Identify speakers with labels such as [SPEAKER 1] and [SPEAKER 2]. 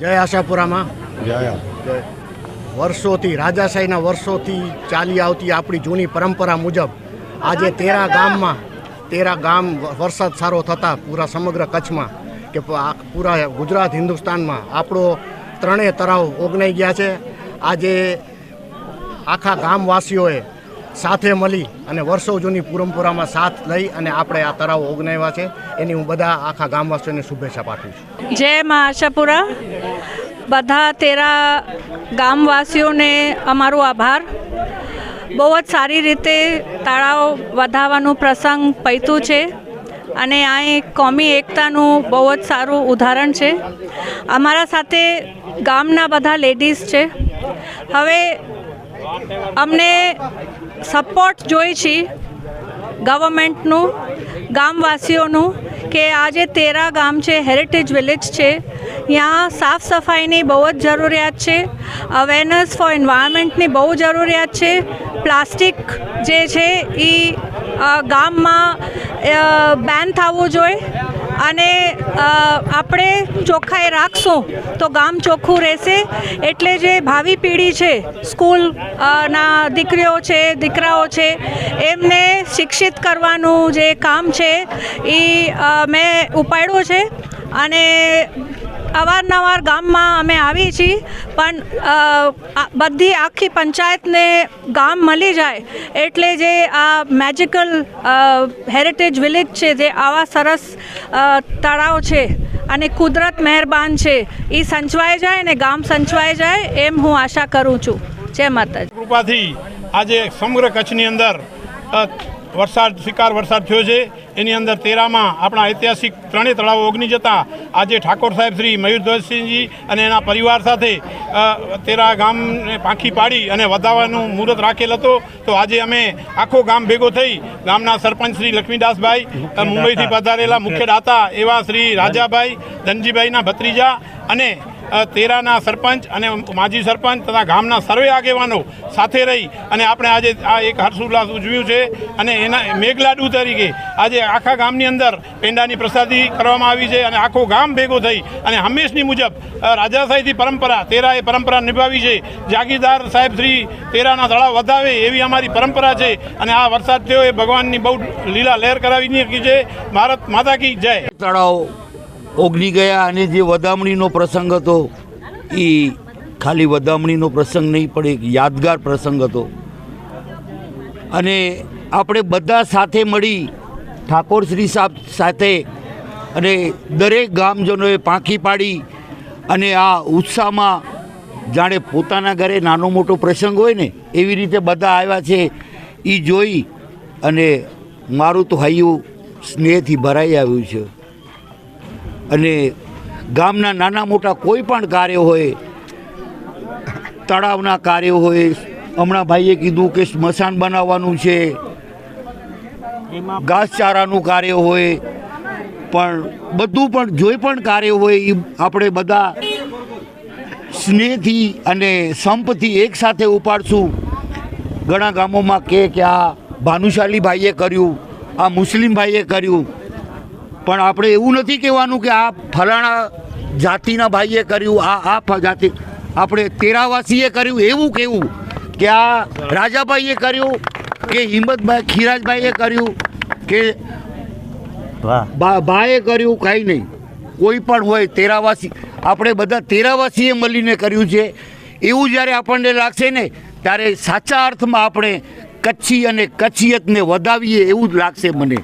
[SPEAKER 1] જય આશાપુરામાં.
[SPEAKER 2] જય
[SPEAKER 1] વર્ષોથી રાજાશાહીના વર્ષોથી ચાલી આવતી આપણી જૂની પરંપરા મુજબ આજે તેરા ગામમાં તેરા ગામ વરસાદ સારો થતાં પૂરા સમગ્ર કચ્છમાં કે પૂરા ગુજરાત હિન્દુસ્તાનમાં આપણો ત્રણેય તળાવ ઓગનાઈ ગયા છે. આજે આખા ગામવાસીઓએ સાથે મળી અને વર્ષો જૂની પરંપરામાં સાથ લઈ અને આપણે આ તળાવ ઓગનાવ્યા છે. એની હું બધા આખા ગામવાસીઓને શુભેચ્છા પાઠવું છું.
[SPEAKER 3] જય મા આશાપુરા. બધા તેરા ગામવાસીઓને અમારો આભાર. બહુ જ સારી રીતે તળાવ વધારવાનું પ્રસંગ પૈતું છે અને આ એક કોમી એકતાનું બહુ જ સારું ઉદાહરણ છે. અમારા સાથે ગામના બધા લેડીઝ છે. હવે અમને સપોર્ટ જોઈ છે ગવર્મેન્ટનું ગામવાસીઓનું, કે આ જે તેરા ગામ છે હેરિટેજ વિલેજ છે ત્યાં સાફ સફાઈની બહુ જ જરૂરિયાત છે અવેરનેસ ફોર એન્વાયરમેન્ટની બહુ જરૂરિયાત છે, પ્લાસ્ટિક જે છે એ ગામમાં બેન થવું જોઈએ અને આપણે ચોખ્ખાઈ રાખશું તો ગામ ચોખ્ખું રહેશે. એટલે જે ભાવિ પેઢી છે, સ્કૂલ ના દીકરીઓ છે, દીકરાઓ છે, એમને શિક્ષિત કરવાનું જે કામ છે એ મેં ઉપાડ્યું છે. અને અવારનવાર ગામમાં અમે આવીએ છીએ, પણ બધી આખી પંચાયતને ગામ મળી જાય એટલે જે આ મેજિકલ હેરિટેજ વિલેજ છે, જે આવા સરસ તળાવ છે અને કુદરત મહેરબાન છે, એ સંચવાઈ જાય અને ગામ સંચવાઈ જાય એમ હું આશા કરું છું. જય માતાજી.
[SPEAKER 4] કૃપાથી આજે સમગ્ર કચ્છની અંદર વરસાદ શિકાર વરસાદ થયો છે. એની અંદર તેરામાં આપણા ઐતિહાસિક ત્રણેય તળાવો ઓગની જતા આજે ઠાકોર સાહેબ શ્રી મયુરધ્વજસિંહજી અને એના પરિવાર સાથે તેરા ગામને પાંખી પાડી અને વધાવવાનું મુહૂર્ત રાખેલ હતો. તો આજે અમે આખો ગામ ભેગો થઈ ગામના સરપંચ શ્રી લક્ષ્મીદાસભાઈ મુંબઈથી પધારેલા મુખ્ય દાતા એવા શ્રી રાજાભાઈ ધનજીભાઈના ભત્રીજા અને તેરાના સરપંચ અને માજી સરપંચ તથા ગામના સર્વે આગેવાનો સાથે રહી અને આપણે આજે આ એક હર્ષોલ્લાસ ઉજવ્યું છે અને એના મેઘલાડુ તરીકે આજે આખા ગામની અંદર પેંડાની પ્રસાદી કરવામાં આવી છે અને આખો ગામ ભેગો થઈ અને હંમેશની મુજબ રાજાશાહીથી પરંપરા, તેરાએ પરંપરા નિભાવી છે. જાગીરદાર સાહેબ શ્રી તેરાના તળાવ વધાવે એવી અમારી પરંપરા છે અને આ વરસાદ થયો એ ભગવાનની બહુ લીલા લહેર કરાવી છે. ભારત માતા કી જય.
[SPEAKER 2] તળાવ ઓગની ગયા અને જે વધામણીનો પ્રસંગ હતો એ ખાલી વધામણીનો પ્રસંગ નહીં, પણ એક યાદગાર પ્રસંગ હતો. અને આપણે બધા સાથે મળી ઠાકોર શ્રી સાહેબ સાથે અને દરેક ગામજનોએ પાંખી પાડી અને આ ઉત્સાહમાં જાણે પોતાના ઘરે નાનો મોટો પ્રસંગ હોય ને, એવી રીતે બધા આવ્યા છે એ જોઈ અને મારું તો હૈયું સ્નેહથી ભરાઈ આવ્યું છે. અને ગામના નાના મોટા કોઈ પણ કાર્ય હોય તળાવના કાર્યો હોય હમણાં ભાઈએ કીધું કે સ્મશાન બનાવવાનું છે ઘાસચારાનું કાર્ય હોય પણ બધું પણ જોઈ પણ કાર્ય હોય એ આપણે બધા સ્નેહથી અને સંપથી એકસાથે ઉપાડશું. ઘણા ગામોમાં કે કે આ ભાનુશાલી ભાઈએ કર્યું આ મુસ્લિમ ભાઈએ કર્યું. પણ આપણે એવું નથી કહેવાનું કે આ ફલાણા જાતિના ભાઈએ કર્યું આ આ જાતિ. આપણે તેરાવાસીએ કર્યું એવું કેવું કે આ રાજાભાઈએ કર્યું કે હિંમતભાઈ ખીરાજભાઈએ કર્યું કે ભાઈએ કર્યું કાંઈ નહીં. કોઈ પણ હોય તેરાવાસી. આપણે બધા તેરાવાસીએ મળીને કર્યું છે. એવું જ્યારે આપણને લાગશે ને ત્યારે સાચા અર્થમાં આપણે કચ્છી અને કચ્છિયતને વધાવીએ એવું જ લાગશે મને.